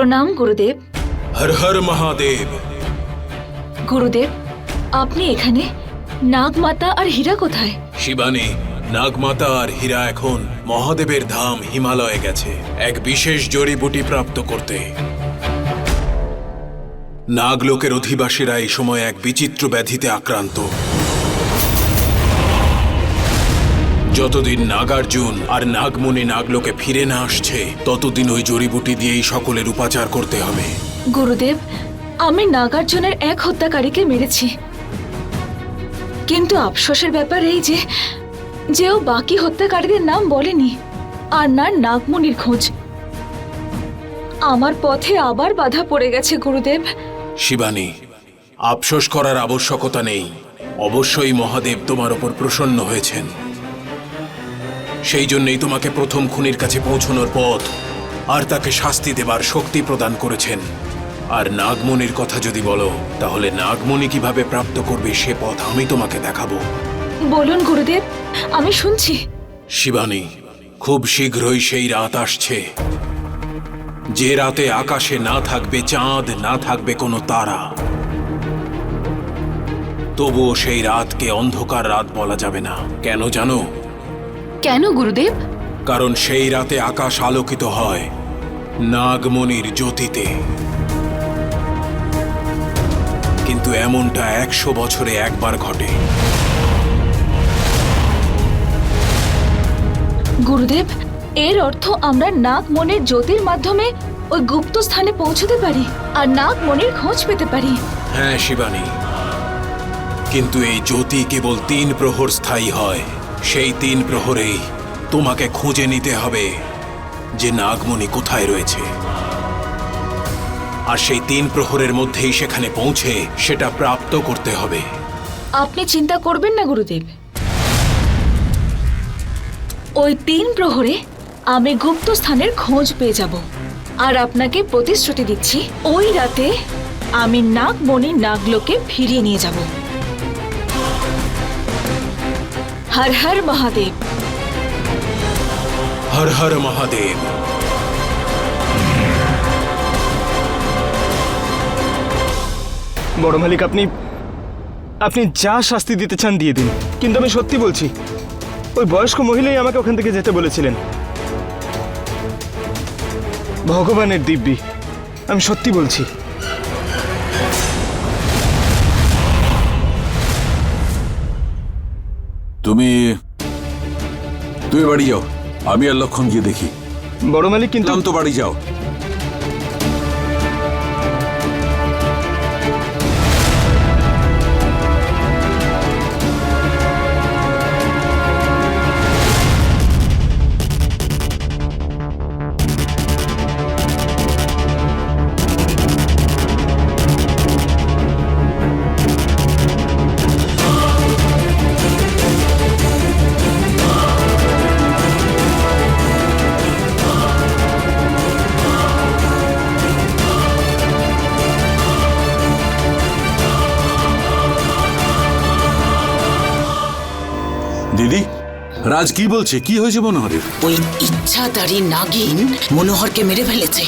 প্রণাম গুরুদেব। হর হর মহাদেব। গুরুদেব আপনি এখানে? নাগমাতা আর হীরা কোথায়? শিবানী নাগমাতা আর হীরা এখন মহাদেবের ধাম হিমালয়ে গেছে এক বিশেষ জড়িবুটি প্রাপ্ত করতে। নাগলোকের অধিবাসীরা এই সময় এক বিচিত্র ব্যাধিতে আক্রান্ত। যতদিন নাগার্জুন আর নাগমণি নাগলোকে ফিরে না আসছে ততদিন ওই জড়িবুটি দিয়েই সকলের উপাচার করতে হবে। গুরুদেব আমি নাগার্জুনের এক হত্যাকারীকে মেরেছি। কিন্তু আফসোসের ব্যাপার এই যে যে ও বাকি হত্যাকারীদের নাম বলেনি আর না নাগমণির খোঁজ। আমার পথে আবার বাধা পড়ে গেছে গুরুদেব। শিবানী আফসোস করার আবশ্যকতা নেই। অবশ্যই মহাদেব তোমার ওপর প্রসন্ন হয়েছেন। সেই জন্যই তোমাকে প্রথম খুনির কাছে পৌঁছনোর পথ। আর তাকে শাস্তি দেবার শক্তি প্রদান করেছেন। আর নাগমণির কথা যদি বলো তাহলে নাগমণি কীভাবে প্রাপ্ত করবে সে পথ আমি তোমাকে দেখাবো। বলুন গুরুদেব আমি শুনছি। শিবানী খুব শীঘ্রই সেই রাত আসছে। যে রাতে আকাশে না থাকবে চাঁদ না থাকবে কোনো তারা। তবুও সেই রাতকে অন্ধকার রাত বলা যাবে না। কেন জানো? কেন গুরুদেব? কারণ সেই রাতে আকাশ আলোকিত হয় নাগমণির জ্যোতিতে। কিন্তু এমনটা একশো বছরে একবার ঘটে। গুরুদেব এর অর্থ আমরা নাগমণির জ্যোতির মাধ্যমে ওই গুপ্ত স্থানে পৌঁছতে পারি আর নাগমণির খোঁজ পেতে পারি। হ্যাঁ শিবানী। কিন্তু এই জ্যোতি কেবল তিন প্রহর স্থায়ী হয়। সেই তিন প্রহরেই তোমাকে খুঁজে নিতে হবে যে নাগমণি কোথায় রয়েছে। আর সেই তিন প্রহরের মধ্যেই সেখানে পৌঁছে সেটা প্রাপ্ত করতে হবে। আপনি চিন্তা করবেন না, গুরুদেব। ওই তিন প্রহরে আমি গুপ্ত স্থানের খোঁজ পেয়ে যাব। আর আপনাকে প্রতিশ্রুতি দিচ্ছি, ওই রাতে আমি নাগমণি নাগলোকে ফিরিয়ে নিয়ে যাব। হর হর মহাদেব। হর হর মহাদেব। বড় মালিক আপনি আপনি যা শাস্তি দিতে চান দিয়ে দিন। কিন্তু আমি সত্যি বলছি ওই বয়স্ক মহিলাই আমাকে ওখান থেকে যেতে বলেছিলেন। ভগবানের দিব্যি আমি সত্যি বলছি। তুমি তুমি বাড়ি যাও। আমি আর লক্ষণ গিয়ে দেখি। বড় মালিক কিন্তু তো বাড়ি যাও। রাজ কি বলছে? কি হয়েছে মনোহরের? ওই ইচ্ছাধারী নাগিন মনোহরকে মেরে ফেলেছে।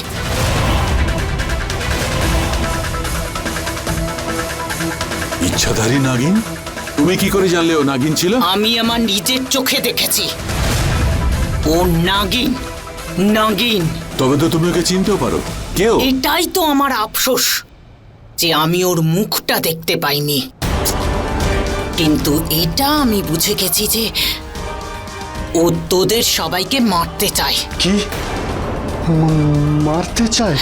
ইচ্ছাধারী নাগিন? তুমি কি করে জানলে ও নাগিন ছিল? আমি আমার নিজের চোখে দেখেছি। ও নাগিন নাগিন। তবে তো তুমি ওকে চিনতেও পারো। কেউ এটাই তো আমার আফসোস যে আমি ওর মুখটা দেখতে পাইনি। কিন্তু এটা আমি বুঝে গেছি যে ও তোদের সবাইকে মারতে চায়। কি? মারতে চায়?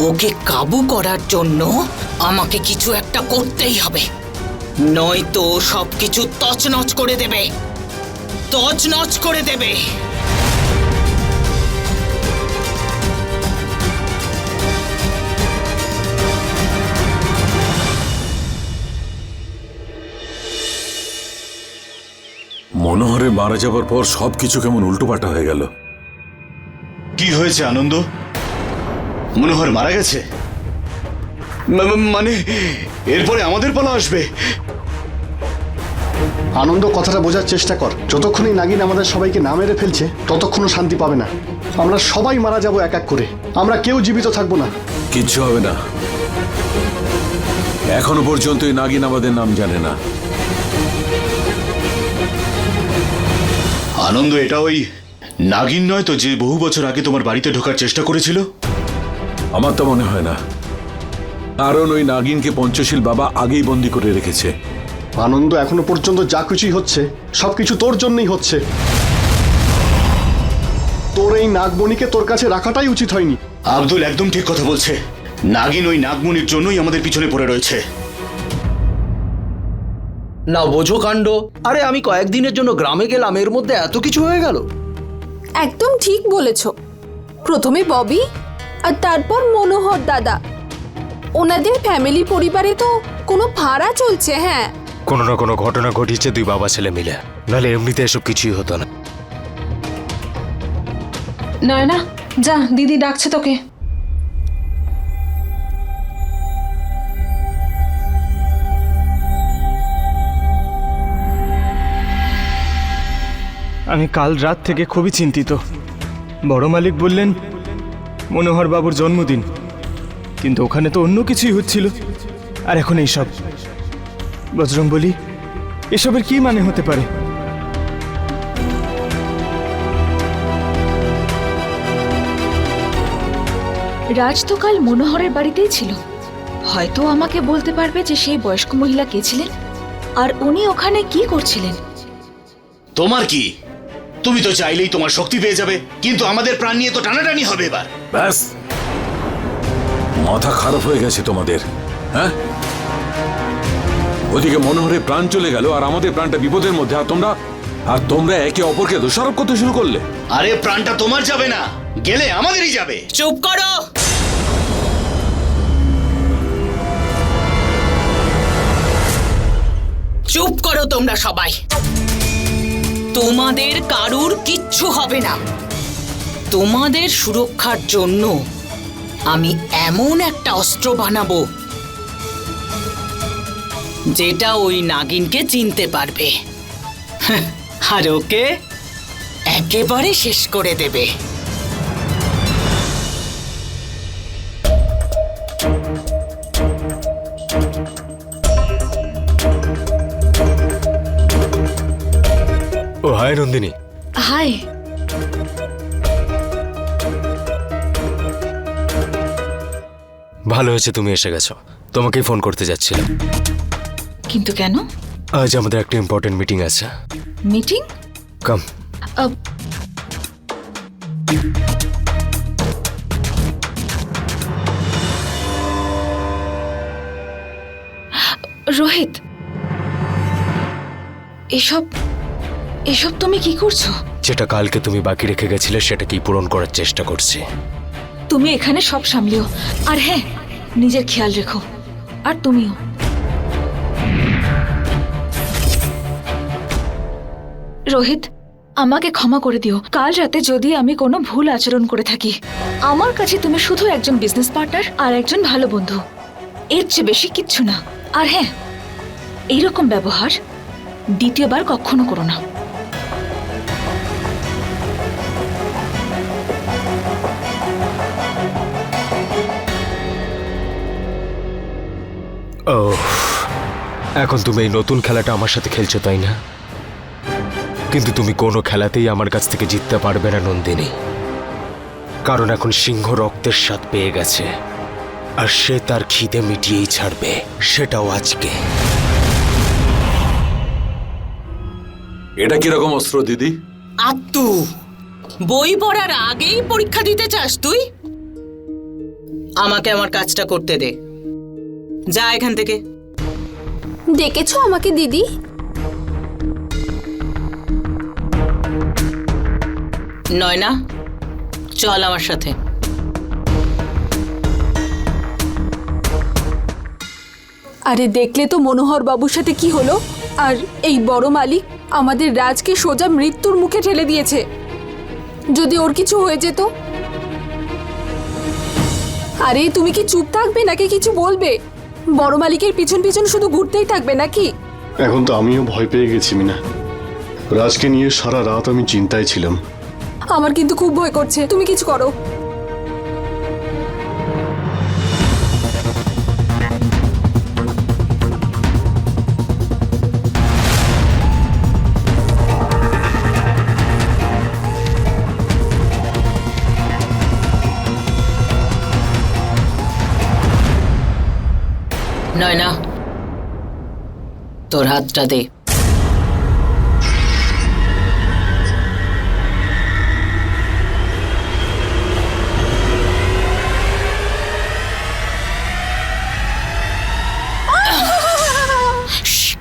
ওকে কাবু করার জন্য আমাকে কিছু একটা করতেই হবে। নয়তো সব কিছু তছনছ করে দেবে। তছনছ করে দেবে। মনোহরে মারা যাবার পর সবকিছু কেমন উল্টোপাল্টা হয়ে গেল। কি হয়েছে আনন্দ? মনোহর মারা গেছে? মানে এরপরে আমাদের পালা আসবে? আনন্দ কথাটা বোঝার চেষ্টা কর। যতক্ষণই নাগিন আমাদের সবাইকে না মেরে ফেলছে ততক্ষণও শান্তি পাবে না। আমরা সবাই মারা যাব এক এক করে। আমরা কেউ জীবিত থাকব না। কিচ্ছু হবে না। এখনও পর্যন্ত এই নাগিন আমাদের নাম জানে না। আনন্দ এটা ওই নাগিন নয় তো যে বহু বছর আগে তোমার বাড়িতে ঢোকার চেষ্টা করেছিল? আমার তো মনে হয় না। কারণ ওই নাগিনকে পঞ্চশীল বাবা আগেই বন্দি করে রেখেছে। আনন্দ এখনও পর্যন্ত যা কিছুই হচ্ছে সবকিছু তোর জন্যই হচ্ছে। তোর এই নাগমণিকে তোর কাছে রাখাটাই উচিত হয়নি। আব্দুল একদম ঠিক কথা বলছে। নাগিন ওই নাগমণির জন্যই আমাদের পিছনে পড়ে রয়েছে। না বোঝো কাণ্ড। আরে আমি কয়েকদিনের জন্য গ্রামে গেলাম এর মধ্যে এত কিছু হয়ে গেল। একদম ঠিক বলেছ। প্রথমে ববি আর তারপর মনোহর দাদা। ওনাদের ফ্যামিলি পরিবারে তো কোনো ভাড়া চলছে হ্যাঁ। কোনো না কোনো ঘটনা ঘটিয়েছে দুই বাবা ছেলে মিলে। নাহলে এমনিতে এসব কিছুই হতো না। নয়না যা দিদি ডাকছে তোকে। আমি কাল রাত থেকে খুবই চিন্তিত। বড় মালিক বললেন মনোহর বাবুর জন্মদিন। কিন্তু ওখানে তো অন্য কিছুই হচ্ছিল। আর এখন এইসব। বজরং বলি এসবের কি মানে হতে পারে? রাজ তো কাল মনোহরের বাড়িতেই ছিল। হয়তো আমাকে বলতে পারবে যে সেই বয়স্ক মহিলা কে ছিলেন আর উনি ওখানে কি করছিলেন? তোমার কি? তুমি তো চাইলেই তোমার শক্তি পেয়ে যাবে কিন্তু আমাদের প্রাণ নিয়ে তো টানাটানি হবে এবার। ব্যাস। মাথা খারাপ হয়ে গেছে তোমাদের হ্যাঁ? ওদিকে মনোহরের প্রাণ চলে গেল আর আমাদের প্রাণটা বিপদের মধ্যে আর তোমরা আর তোমরা একে অপরকে দোষারোপ করতে শুরু করলে। আরে প্রাণটা তোমার যাবে না গেলে আমাদেরই যাবে। চুপ করো। চুপ করো তোমরা সবাই। তোমাদের কারুর কিচ্ছু হবে না। তোমাদের সুরক্ষার জন্য আমি এমন একটা অস্ত্র বানাবো যেটা ওই নাগিনকে চিনতে পারবে। হ্যাঁ, আর ওকে একেবারে শেষ করে দেবে। Hi Nandini hi. ভালো হয়েছে তুমি এসে গেছো। তোমাকেই ফোন করতে যাচ্ছিলাম। কিন্তু কেন? আজ আমাদের একটা ইম্পর্টেন্ট মিটিং আছে। মিটিং কাম রোহিত এসব এসব তুমি কি করছ? যেটা কালকে তুমি বাকি রেখে গেছিলে সেটাকেই পূরণ করার চেষ্টা করছি। তুমি এখানে সব সামলিও। আর হ্যাঁ নিজের খেয়াল রেখো। আর তুমিও। রোহিত আমাকে ক্ষমা করে দিও। কাল রাতে যদি আমি কোনো ভুল আচরণ করে থাকি আমার কাছে তুমি শুধু একজন বিজনেস পার্টনার আর একজন ভালো বন্ধু। এর চেয়ে বেশি কিচ্ছু না। আর হ্যাঁ এইরকম ব্যবহার দ্বিতীয়বার কখনো করো না। এখন তুমি এই নতুন খেলাটা আমার সাথে খেলছো তাই না? কিন্তু তুমি কোনো খেলাতেই আমার কাছ থেকে জিততে পারবে না নন্দিনী। কারণ এখন সিংহ রক্তের স্বাদ পেয়ে গেছে আর সে তার খিদে মিটিয়েই ছাড়বে সেটাও আজকে। এটা কীরকম অস্ত্র দিদি? আত্তু বই পড়ার আগেই পরীক্ষা দিতে চাস তুই? আমাকে আমার কাজটা করতে দে। যা এখান থেকে। ডেকেছো আমাকে দিদি? নয়না চল আমার সাথে। আরে দেখলে তো মনোহর বাবুর সাথে কি হলো? আর এই বড় মালিক আমাদের রাজকে সোজা মৃত্যুর মুখে ঠেলে দিয়েছে। যদি ওর কিছু হয়ে যেত? আরে তুমি কি চুপ থাকবে নাকি কিছু বলবে? বড় মালিকের পিছন পিছন শুধু ঘুরতেই থাকবে নাকি? এখন তো আমিও ভয় পেয়ে গেছি মিনা। রাজকে নিয়ে সারা রাত আমি চিন্তায় ছিলাম। আমার কিন্তু খুব ভয় করছে। তুমি কিছু করো। নয়না তোর হাতটা দে।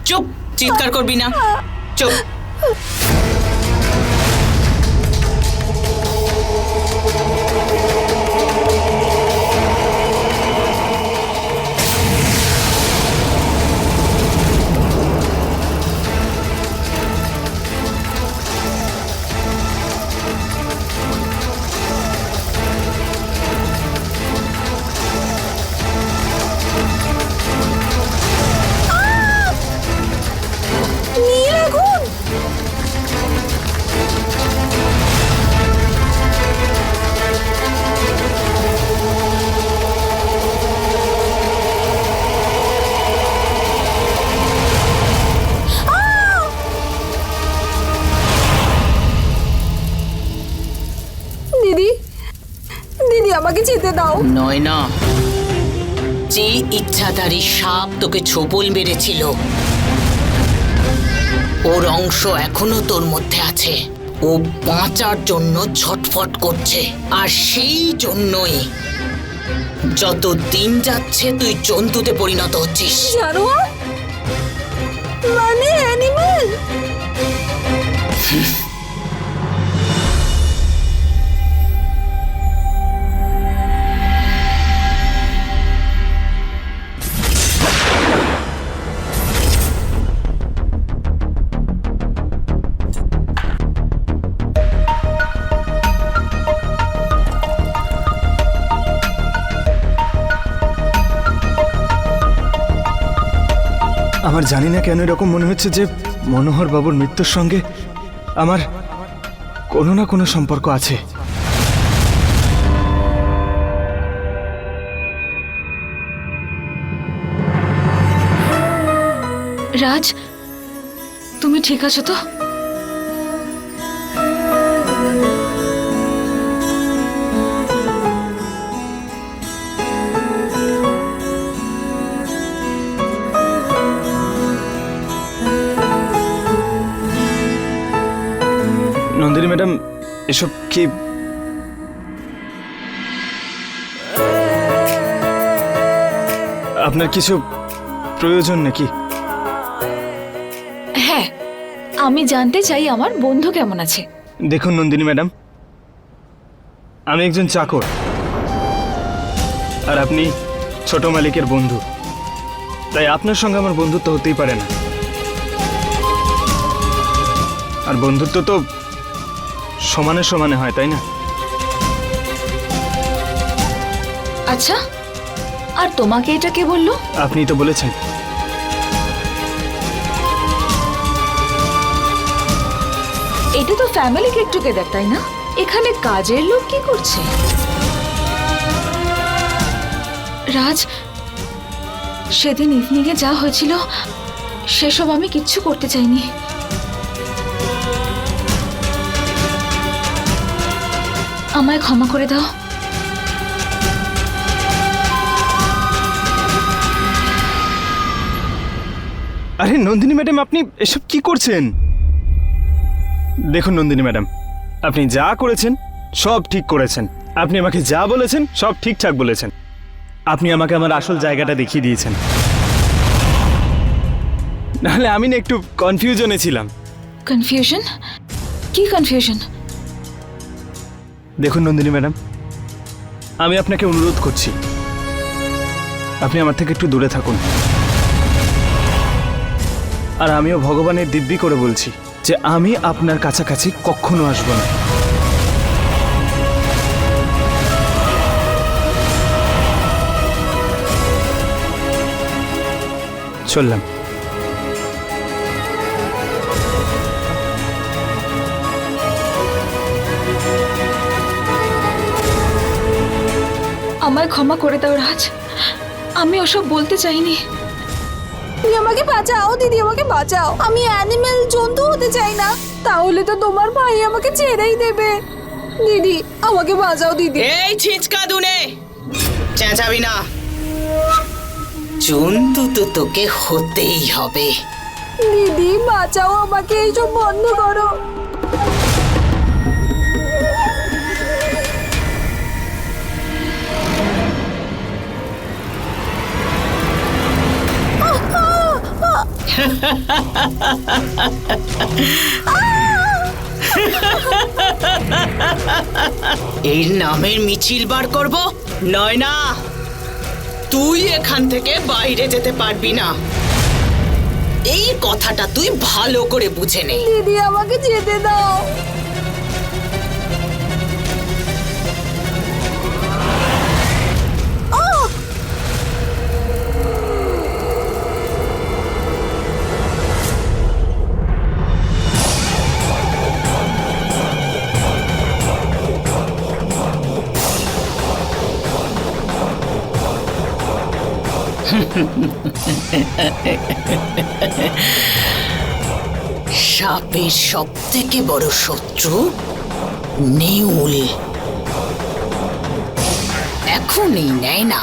চুপ। চিৎকার করবি না। চুপ। আমাকে যেতে দাও। নয় না। যে ইচ্ছাধারী সাপ তোকে ছোবল মেরেছিল ওর অংশ এখনও তোর মধ্যে আছে। ও বাঁচার জন্য ছটফট করছে আর সেই জন্যই যত দিন যাচ্ছে তুই জন্তুতে পরিণত হচ্ছিস। মানে অ্যানিমেল আমার জানি না কেন এরকম মনে হচ্ছে যে মনোহর বাবুর মৃত্যুর সঙ্গে আমার কোনো না কোনো সম্পর্ক আছে। রাজ, তুমি ঠিক আছো তো? ম্যাডাম এসব কি? আপনার কিছু প্রয়োজন নাকি? হ্যাঁ আমি জানতে চাই আমার বন্ধু কেমন আছে। দেখুন নন্দিনী ম্যাডাম আমি একজন চাকর আর আপনি ছোট মালিকের বন্ধু তাই আপনার সঙ্গে আমার বন্ধুত্ব হতেই পারে না। আর বন্ধুত্ব তো সমানে সমানে হয় তাই না? আচ্ছা আর তোমাকে এটা কে বলল? আপনি তো বলেছেন। এটা তো ফ্যামিলি গেট টুগেদার তাই না? এখানে কাজের লোক কি করছে? রাজ সেদিন ইভিনিংয়ে যা হয়েছিল সেসব আমি কিচ্ছু করতে চাইনি। আমায় ক্ষমা করে দাও। আরে নন্দিনী ম্যাডাম আপনি এসব কি করছেন? দেখুন নন্দিনী ম্যাডাম আপনি যা করেছেন সব ঠিক করেছেন। আপনি আমাকে যা বলেছেন সব ঠিকঠাক বলেছেন। আপনি আমাকে আমার আসল জায়গাটা দেখিয়ে দিয়েছেন। নাহলে আমি না একটু কনফিউশনে ছিলাম। কনফিউশন কি কনফিউশন দেখুন নন্দিনী ম্যাডাম, আমি আপনাকে অনুরোধ করছি। আপনি আমার থেকে একটু দূরে থাকুন। আর আমিও ভগবানের দিব্যি করে বলছি যে আমি আপনার কাছাকাছি কখনো আসব না। চললাম। আমায় ক্ষমা করে দাও রাজ। আমি ওসব বলতে চাইনি। তুমি আমাকে বাঁচাও দিদি আমাকে বাঁচাও। আমি অ্যানিমেল জন্তু হতে চাই না। তাহলে তো তোমার ভাই আমাকে ছেড়েই দেবে। দিদি আমাকে বাঁচাও দিদি। এই ছিঁচকা দুনে। চেঁচাবি না। জন্তু তো তোকে হতেই হবে। দিদি বাঁচাও আমাকে এইসব বন্ধ করো। এর নামের মিছিল বার করব? নয় না। তুই এখান থেকে বাইরে যেতে পারবি না। এই কথাটা তুই ভালো করে বুঝে নে। দিদি, আমাকে যেতে দাও। সাপের সব থেকে বড় শত্রু নেউল। এখনই নেয় না।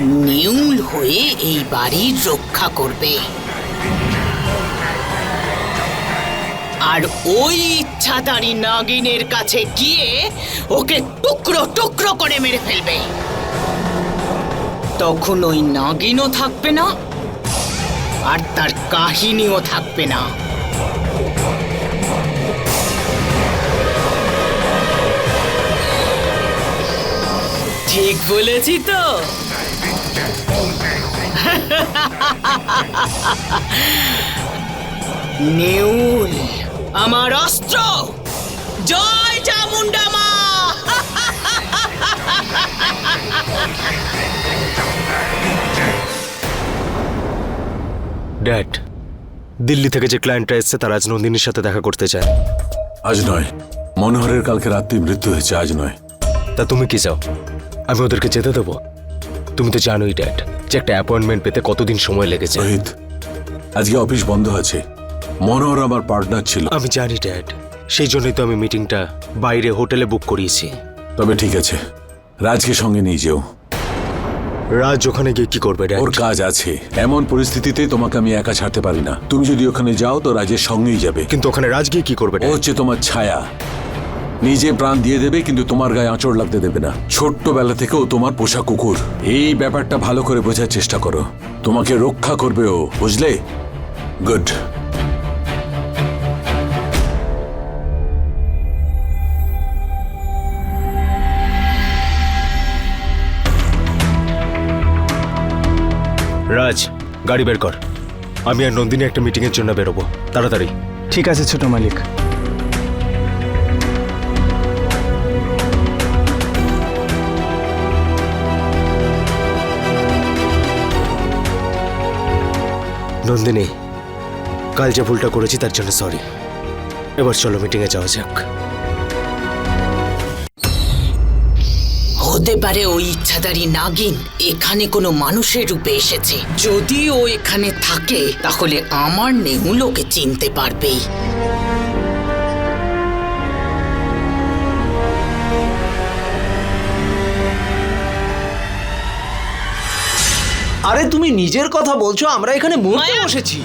নেউল হয়ে এই বাড়ির রক্ষা করবে। আর ওই ইচ্ছাধারী নাগিনের কাছে গিয়ে ওকে টুকরো টুকরো করে মেরে ফেলবে। তখন ওই নাগিনও থাকবে না, আর তার কাহিনীও থাকবে না। ঠিক বলেছি তো? নেউল, আমার অস্ত্র! জয়! দিল্লি থেকে যে ক্লায়েন্টরা এসছে তারা আজ নন্দিনীর সাথে দেখা করতে চায়। আজ নয়। মনোহরের কালকে রাত্রি মৃত্যু হয়েছে আজ নয়। তা তুমি কি চাও? আমি ওদেরকে যেতে দেবো? তুমি তো জানোই ড্যাড যে একটা অ্যাপয়েন্টমেন্ট পেতে কতদিন সময় লেগেছে। রোহিত আজকে অফিস বন্ধ আছে। মনোহর আমার পার্টনার ছিল। আমি জানি ড্যাড সেই জন্যই তো আমি মিটিংটা বাইরে হোটেলে বুক করিয়েছি। তবে ঠিক আছে রাজকে সঙ্গে নিয়ে যেও। রাজ ওখানে গিয়ে কি করবে ওর কাজ আছে। এমন পরিস্থিতিতে তোমাকে আমি একা ছাড়তে পারি না। তুমি যদি ওখানে যাও তো রাজের সঙ্গেই যাবে। কিন্তু ওখানে রাজ গিয়ে কি করবে ও হচ্ছে তোমার ছায়া। নিজে প্রাণ দিয়ে দেবে কিন্তু তোমার গায়ে আঁচড় লাগতে দেবে না। ছোট্টবেলা থেকে ও তোমার পোষা কুকুর। এই ব্যাপারটা ভালো করে বোঝার চেষ্টা করো। তোমাকে রক্ষা করবে ও বুঝলে? গুড রাজ গাড়ি বের কর। আমি আর নন্দিনী একটা মিটিং এর জন্য বেরোবো। তাড়াতাড়ি। ঠিক আছে ছোট মালিক। নন্দিনী কাল যে ভুলটা করেছি তার জন্য সরি এবার চলো মিটিং এ যাওয়া যাক। হতে পারে ওই ইচ্ছাধারী নাগিন এখানে কোনো মানুষের রূপে এসেছে। যদি ও এখানে থাকে তাহলে আমার নেহুল ওকে চিনতে পারবেই। আরে তুমি নিজের কথা বলছো আমরা এখানে মরতে! বসেছি।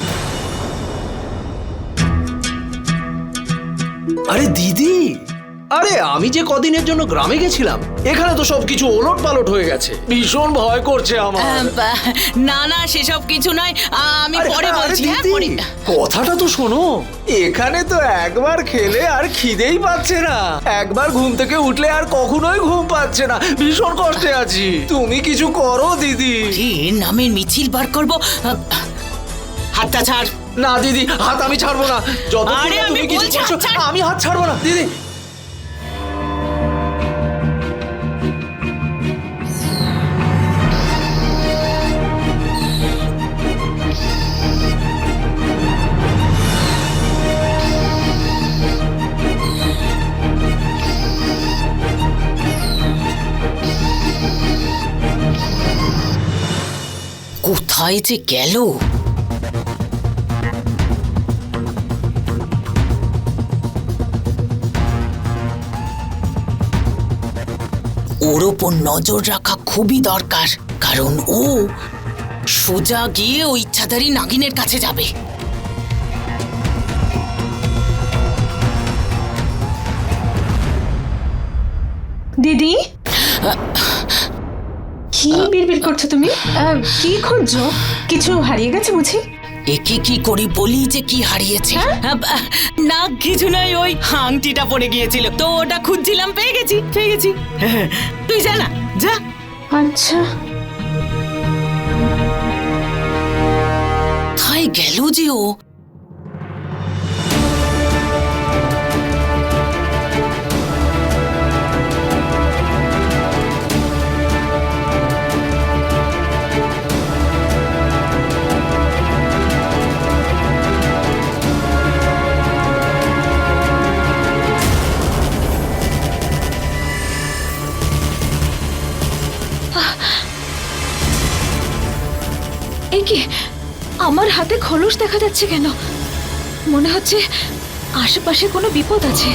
আরে দিদি! আরে আমি যে কদিনের জন্য গ্রামে গেছিলাম এখানে তো সবকিছু ওলট পালট হয়ে গেছে। ভীষণ ভয় করছে আমার। না না সেসব কিছু নয়। আমি পরে বলছি হ্যাঁ পরে। কথাটা তো শোনো। এখানে তো একবার খেলে আর খিদেই পাচ্ছে না। একবার ঘুম থেকে উঠলে আর কখনোই ঘুম পাচ্ছে না। ভীষণ কষ্টে আছি। তুমি কিছু করো দিদি। কি নামের মিছিল বার করব? হাতটা ছাড়। না দিদি হাত আমি ছাড়বো না। যতক্ষণ আমি তুমি কিছু বলছি করছ, আমি হাত ছাড়বো না। দিদি কোথায় যে গেল। ওর ওপর নজর রাখা খুবই দরকার কারণ ও সোজা গিয়ে ওই ইচ্ছাধারী নাগিনের কাছে যাবে। দিদি? কি বিড়বিড় করছ তুমি? কি খুঁজছো কিছু হারিয়ে গেছে বুঝি? একে কি করি বলি যে কি হারিয়েছে? না কিছু নয় ওই আংটিটা পড়ে গিয়েছিল। তো ওটা খুঁজছিলাম পেয়ে গেছি পেয়ে গেছি। তুই যা না যা। আচ্ছা। কোথায় গেল যে ও? খোলস দেখা যাচ্ছে কেন? মনে হচ্ছে আশেপাশে কোনো বিপদ আছে।